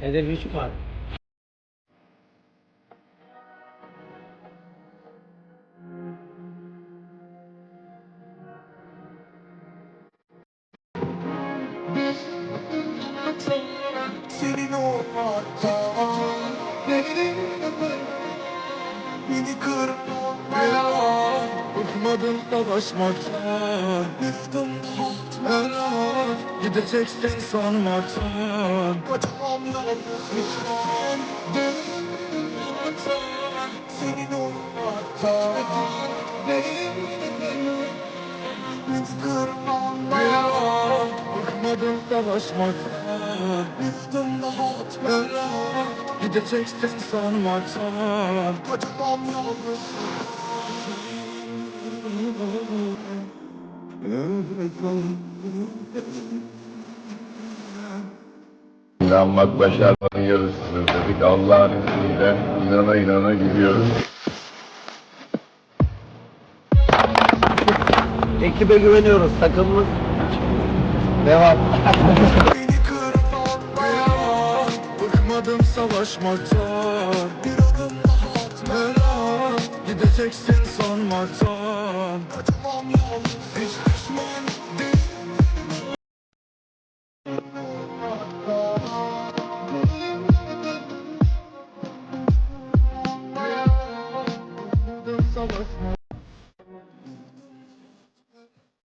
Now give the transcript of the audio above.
Hedef hiç var. Senin olmaktan Beni Beni kırmaktan Bıkmadım savaşmaktan Bıktım Gideceksin sanmaktan Kaçamam yalnız lütfen Lütfen Senin olmaktan Beni kırmaktan Bıkmadım savaşmaktan Bıktım hatmeden Gideceksin sanmaktan Kaçamam yalnız İnanmak yarısıdır dedik. Allah'ın izniyle inana inana gidiyoruz. Ekibe güveniyoruz. Takımımız devam. Beni kırmaktan Bıkmadım savaşmaktan Gideceksin sanmaktan Acımam yol hiç düşman değil.